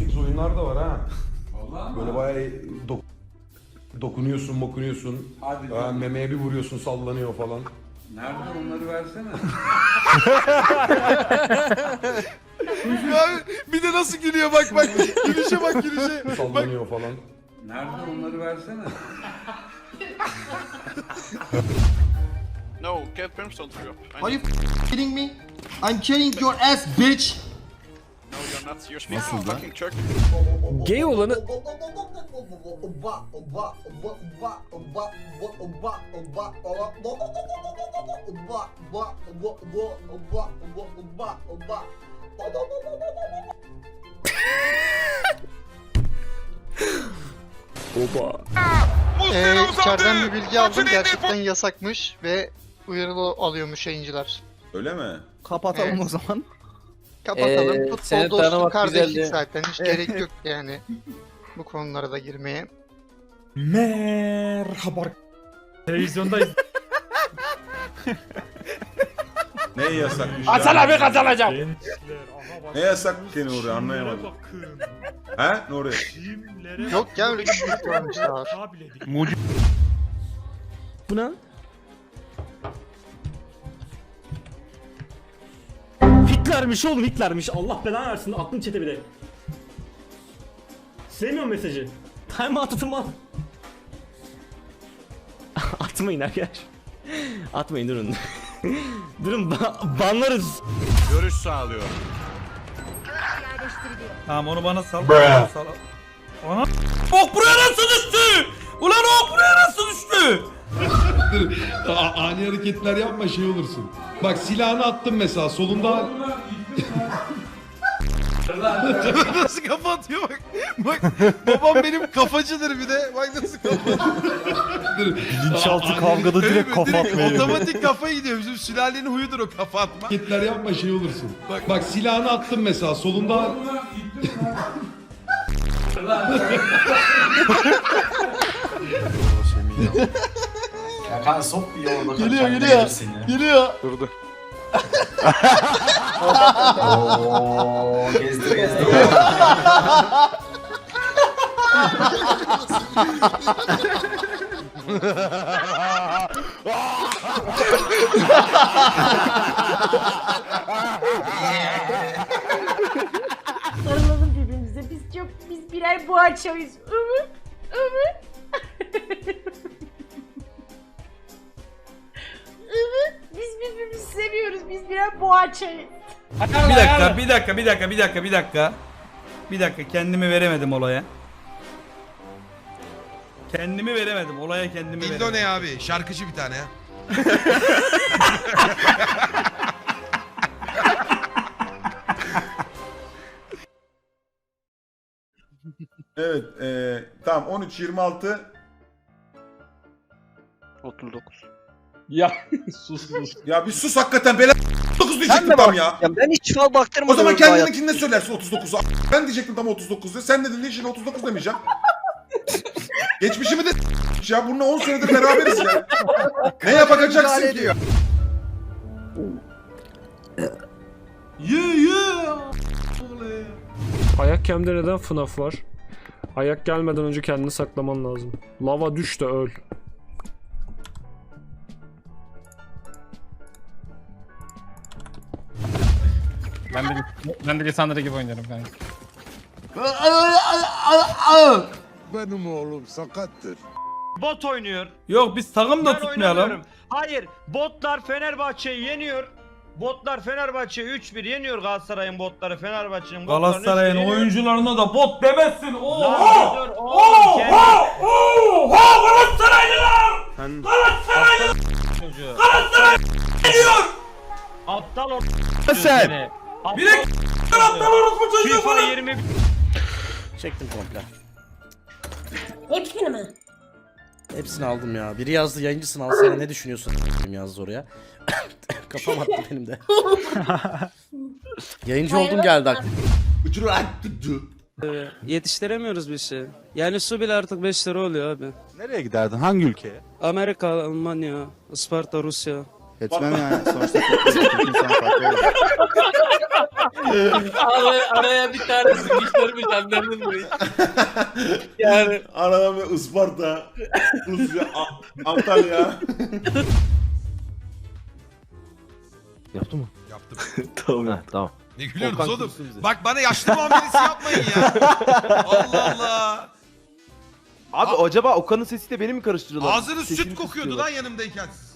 18 oyunlar da var ha. Vallahi Böyle bayağı dok- dokunuyorsun, mokunuyorsun. Hadi Ha, canım. memeye bir vuruyorsun, sallanıyor falan. Nerede onları versene. Abi bir de nasıl gülüyor bak bak. Gülüşe bak gülüşe. Bak. Sallanıyor falan. Nerede onları versene. No, get brimstone to you. I Are you kidding me? I'm carrying your ass, bitch. Fucking Turkish. Gay olanı Oba. Ee, içeriden bir bilgi aldım gerçekten yasakmış ve uyarılı alıyormuş yayıncılar. Öyle mi? Kapatalım Evet. o zaman. Kapatalım. Ee, Futbol seni tanımak kardeşlik güzeldi. zaten. Hiç gerek yok yani bu konulara da girmeye. Merhaba. Televizyondayız. Ne yasakmış ya? Hasan abi kazanacağım. Gençler. Aha bak. Ne yasak ki Nuri anlayamadım. Bakın. He Nuri? Kimlere Yok ya öyle bir şey. Tabledik. Bu ne? Hitler'miş oğlum Hitler'miş. Allah belanı versin. Aklım çete bir de. Sevmiyorum mesajı. Time out atın al. Atmayın arkadaş. Atmayın durun. durun ba- banlarız. Görüş sağlıyor. Tamam onu bana sal. Bana sal. Ana Ok buraya nasıl düştü? Ulan ok buraya nasıl düştü? A- ani hareketler yapma şey olursun. Bak silahını attım mesela solunda nasıl kafa atıyor bak. Bak babam benim kafacıdır bir de. Bak nasıl kafa bilinçaltı kavgada direkt kafa atmaya Otomatik kafa gidiyor. Bizim sülalenin huyudur o kafa atma. hareketler yapma şey olursun. Bak, bak silahını attım mesela solunda Geliyor geliyor. Geliyor. Durdu. Oo, gezdir gezdir. Sarılalım birbirimize. Biz çok biz birer boğaçayız. Boğaçayız. Bir dakika, bir dakika, bir dakika, bir dakika, bir dakika. Bir dakika kendimi veremedim olaya. Kendimi veremedim. Olaya kendimi İndo veremedim. ne abi? Şarkıcı bir tane ya. Evet, eee tamam 13 26 39. Ya sus sus. ya bir sus hakikaten bela 39 diyecektim tam ya. Ya ben hiç fal baktırmadım. O zaman kendininkinde söylersin 39'u. Ben diyecektim tam 39 diye. Sen dedin şimdi 39 demeyeceğim. Geçmişimi de ya bununla 10 senedir beraberiz ya. ne yapacaksın ki? Ayak kemde neden FNAF var? Ayak gelmeden önce kendini saklaman lazım. Lava düş de öl. Ben de ben de Lisandra gibi oynarım kanka. Bot oynuyor. Yok biz takım da tutmayalım. Hayır, botlar Fenerbahçe'yi yeniyor. Botlar Fenerbahçe 3-1 yeniyor Galatasaray'ın botları Fenerbahçe'nin botlarını Galatasaray'ın 3-1 yeniyor. oyuncularına da bot demezsin. Lan Oha! dur, oğlum, kendi- Oha! Galatasaraylılar! çocuğu. Geliyor! Aptal o Sen. Bir de aptal orospu çocuğu FIFA falan. 20 Çektim komple. Hepsini mi? Hepsini aldım ya. Biri yazdı yayıncısın alsana ne düşünüyorsun Benim yazdı oraya. Kafam attı benim de. Yayıncı oldum geldi aklıma. Yetiştiremiyoruz bir şey. Yani su bile artık 5 lira oluyor abi. Nereye giderdin? Hangi ülkeye? Amerika, Almanya, Isparta, Rusya. Etmem yani. Sonuçta insan farklı olur. Araya bir tane sıkıştırmış anladın mı? Yani Arada bir Isparta, Rusya, A- Antalya. Yaptı mı? Yaptım. tamam. tamam. Ne gülüyorsunuz oğlum? Bak bana yaşlı muamelesi yapmayın ya. Allah Allah. Abi acaba Okan'ın sesiyle beni mi karıştırıyorlar? Ağzınız süt kokuyordu lan yanımdayken siz.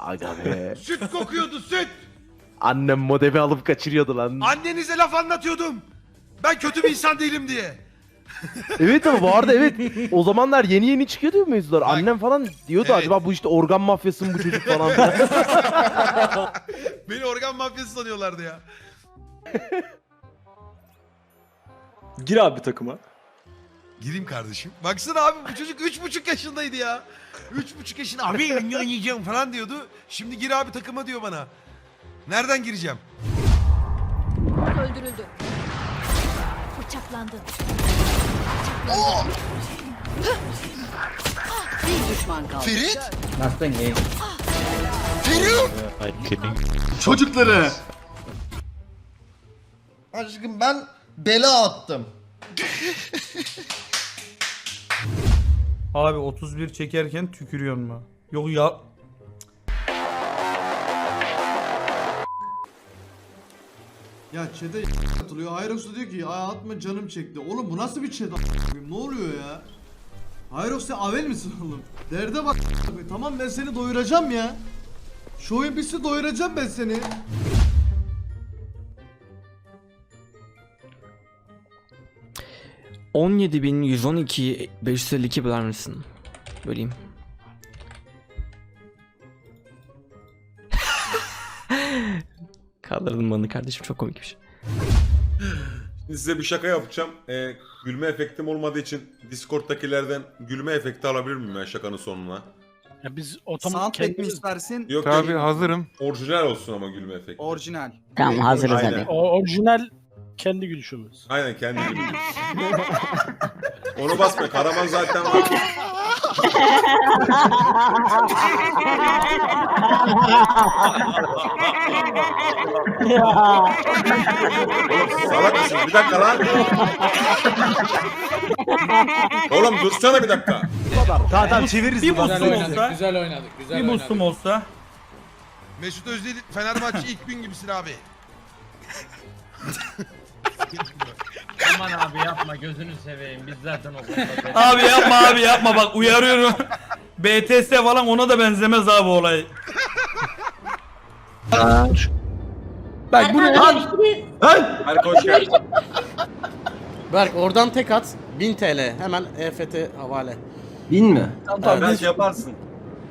Aga be. Süt kokuyordu süt. Annem modemi alıp kaçırıyordu lan. Annenize laf anlatıyordum. Ben kötü bir insan değilim diye. evet ama bu arada evet. O zamanlar yeni yeni çıkıyordu mevzular. Annem falan diyordu Evet. acaba bu işte organ mafyası mı bu çocuk falan. filan. Beni organ mafyası sanıyorlardı ya. Gir abi takıma. Gireyim kardeşim. Baksana abi bu çocuk üç buçuk yaşındaydı ya. Üç buçuk yaşında abi oynayacağım falan diyordu. Şimdi gir abi takıma diyor bana. Nereden gireceğim? Öldürüldü. Bıçaklandı. Bir düşman kaldı. Ferit! Çocukları. Aşkım ben bela attım. Abi 31 çekerken tükürüyor mu? Yok ya. Ya çete atılıyor. Hyrox da diyor ki "Ay atma canım çekti. Oğlum bu nasıl bir a**ayım? Ne oluyor ya? Hyrox sen avel misin oğlum? Derde bak. Tamam ben seni doyuracağım ya. Şu oyun doyuracağım ben seni. Böler misin? Böleyim. Kaldırdım bana kardeşim çok komikmiş. Şimdi size bir şaka yapacağım. Ee, gülme efektim olmadığı için Discord'dakilerden gülme efekti alabilir miyim ben şakanın sonuna? Ya biz Soundtrack mi istersin? Yok Tabii, yok. hazırım. Orijinal olsun ama gülme efekti. Orijinal. Tamam hazırız Aynen. orijinal kendi gülüşümüz. Aynen kendi gülüyor. Onu basma. Karaman zaten var. Oğlum salak mısın? Bir dakika lan. Oğlum dursana bir dakika. tamam tamam çeviririz. Bir boostum olsa. Güzel oynadık. Güzel Bir boostum olsa. Mesut Özdil Fenerbahçe ilk gün gibisin abi. Yapma gözünü seveyim biz zaten o Abi yapma abi yapma bak uyarıyorum. BTS falan ona da benzemez abi olay. Bak bu ne Hadi hoş geldin. Berk oradan tek at. 1000 TL. Hemen EFT havale. Bin mi? Ben şey yaparsın.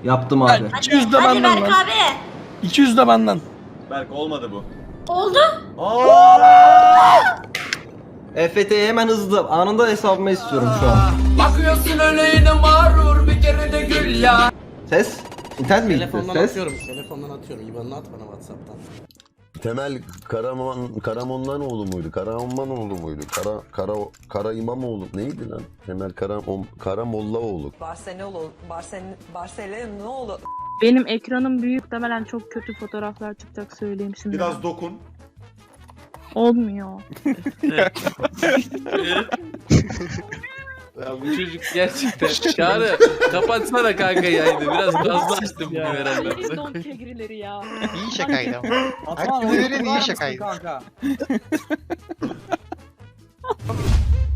Yaptım abi. 200 de Hadi benden Berk lan. abi. 200 de benden. Berk olmadı bu. Oldu. EFT'yi hemen hızlı anında hesabıma istiyorum şu an. Bakıyorsun öyle yine mağrur bir kere de gül ya. Ses? İnternet mi gitti? Telefondan Ses? atıyorum. Telefondan atıyorum. İban'ını at bana WhatsApp'tan. Temel Karaman Karamon'dan oğlu muydu? Karaman oğlu muydu? Kara Kara Kara İmamoğlu neydi lan? Temel Kara Karamollaoğlu. Barcelona, Barcelona, Barcelona Benim ekranım büyük muhtemelen çok kötü fotoğraflar çıkacak söyleyeyim şimdi. Biraz dokun. Olmuyor. Ya bu çocuk gerçekten. Çağrı kapatsana kanka yayını. Biraz fazla açtım bugün herhalde. Verin don kegrileri ya. İyi şakaydı ama. Hakkını verin iyi şakaydı.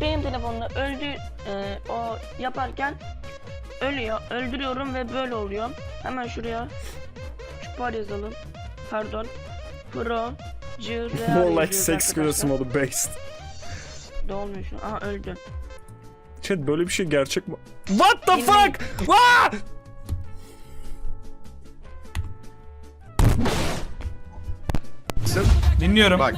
Benim telefonumda öldü e, o yaparken ölüyor. Öldürüyorum ve böyle oluyor. Hemen şuraya çupar yazalım. Pardon. Pro More like sex the best. Dolmuyor şu. Aha öldü. Chat böyle bir şey gerçek mi? What the fuck? Dinliyorum. Bak